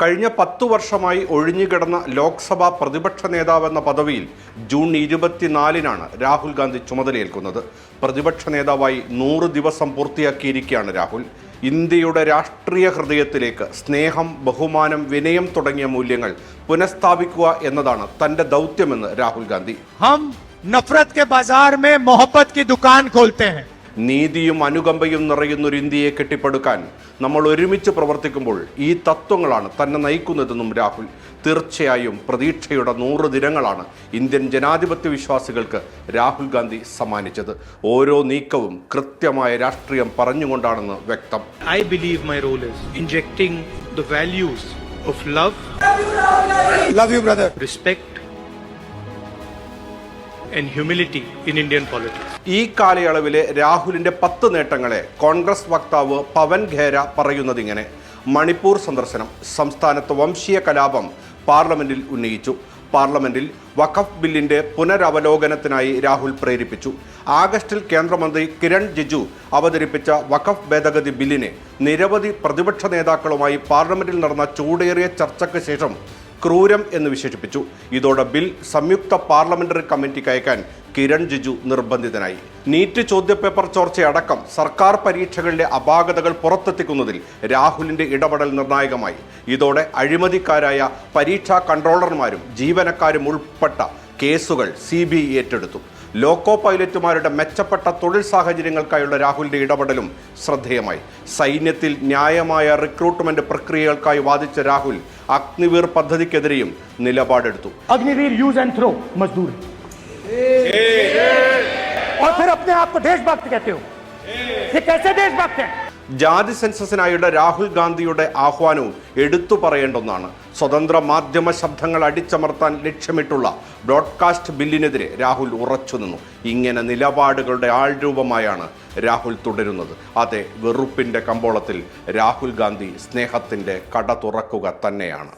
കഴിഞ്ഞ പത്തു വർഷമായി ഒഴിഞ്ഞുകിടന്ന ലോക്സഭാ പ്രതിപക്ഷ നേതാവെന്ന പദവിയിൽ ജൂൺ ഇരുപത്തിനാലിനാണ് രാഹുൽ ഗാന്ധി ചുമതലയേൽക്കുന്നത്. പ്രതിപക്ഷ നേതാവായി നൂറ് ദിവസം പൂർത്തിയാക്കിയിരിക്കുകയാണ് രാഹുൽ. ഇന്ത്യയുടെ രാഷ്ട്രീയ ഹൃദയത്തിലേക്ക് സ്നേഹം ബഹുമാനം വിനയം തുടങ്ങിയ മൂല്യങ്ങൾ പുനഃസ്ഥാപിക്കുക എന്നതാണ് തന്റെ ദൗത്യമെന്ന് രാഹുൽ ഗാന്ധി. ഹം ബസാർ മേ മൊഹബത് കി ദുക്കാൻ ഖോൽത്തെ ഹൈ നീതിയും അനുകമ്പയും നിറയുന്ന ഒരു ഇന്ത്യയെ കെട്ടിപ്പടുക്കാൻ നമ്മൾ ഒരുമിച്ച് പ്രവർത്തിക്കുമ്പോൾ ഈ തത്വങ്ങളാണ് തന്നെ നയിക്കുന്നതെന്നും രാഹുൽ. തീർച്ചയായും പ്രതീക്ഷയുടെ നൂറ് ദിനങ്ങളാണ് ഇന്ത്യൻ ജനാധിപത്യ വിശ്വാസികൾക്ക് രാഹുൽ ഗാന്ധി സമ്മാനിച്ചത്. ഓരോ നീക്കവും കൃത്യമായ രാഷ്ട്രീയം പറഞ്ഞുകൊണ്ടാണെന്ന് വ്യക്തം. I believe my role is injecting the values of love love you brother respect and humility in Indian politics. ഈ കാലയളവിലെ രാഹുലിന്റെ പത്ത് നേട്ടങ്ങളെ കോൺഗ്രസ് വക്താവ് പവൻ ഖേര പറയുന്നതിങ്ങനെ. മണിപ്പൂർ സന്ദർശനം സംസ്ഥാനത്ത് വംശീയ കലാപം പാർലമെന്റിൽ ഉന്നയിച്ചു. പാർലമെന്റിൽ വഖഫ് ബില്ലിന്റെ പുനരവലോകനത്തിനായി രാഹുൽ പ്രേരിപ്പിച്ചു. ആഗസ്റ്റിൽ കേന്ദ്രമന്ത്രി കിരൺ ജിജു അവതരിപ്പിച്ച വഖഫ് ഭേദഗതി ബില്ലിനെ നിരവധി പ്രതിപക്ഷ നേതാക്കളുമായി പാർലമെന്റിൽ നടന്ന ചൂടേറിയ ചർച്ചയ്ക്ക് ശേഷം ക്രൂരം എന്ന് വിശേഷിപ്പിച്ചു. ഇതോടെ ബിൽ സംയുക്ത പാർലമെന്ററി കമ്മിറ്റിക്ക് അയക്കാൻ കിരൺ ജിജു നിർബന്ധിതനായി. നീറ്റ് ചോദ്യപേപ്പർ ചോർച്ചയടക്കം സർക്കാർ പരീക്ഷകളിലെ അപാകതകൾ പുറത്തെത്തിക്കുന്നതിൽ രാഹുലിന്റെ ഇടപെടൽ നിർണായകമായി. ഇതോടെ അഴിമതിക്കാരായ പരീക്ഷാ കൺട്രോളർമാരും ജീവനക്കാരും ഉൾപ്പെട്ട കേസുകൾ സി ഏറ്റെടുത്തു. ലോക്കോ പൈലറ്റുമാരുടെ മെച്ചപ്പെട്ട തൊഴിൽ സാഹചര്യങ്ങൾക്കായുള്ള രാഹുലിന്റെ ഇടപെടലും ശ്രദ്ധേയമായി സൈന്യത്തിൽ ന്യായമായ റിക്രൂട്ട്മെന്റ് പ്രക്രിയകൾക്കായി വാദിച്ച രാഹുൽ അഗ്നിവീർ പദ്ധതിക്കെതിരെയും നിലപാടെടുത്തു अग्निवीर यूज एंड थ्रो मजदूर और फिर अपने आप को देशभक्त कहते हो ये कैसे देशभक्त हैं ജാതി സെൻസസിനായുള്ള രാഹുൽ ഗാന്ധിയുടെ ആഹ്വാനവും എടുത്തു പറയേണ്ടെന്നാണ് സ്വതന്ത്ര മാധ്യമ ശബ്ദങ്ങൾ അടിച്ചമർത്താൻ ലക്ഷ്യമിട്ടുള്ള ബ്രോഡ്കാസ്റ്റ് ബില്ലിനെതിരെ രാഹുൽ ഉറച്ചുനിന്നു ഇങ്ങനെ നിലപാടുകളുടെ ആൾരൂപമായാണ് രാഹുൽ തുടരുന്നത്. അതെ വെറുപ്പിന്റെ കമ്പോളത്തിൽ രാഹുൽ ഗാന്ധി സ്നേഹത്തിന്റെ കട തുറക്കുക തന്നെയാണ്.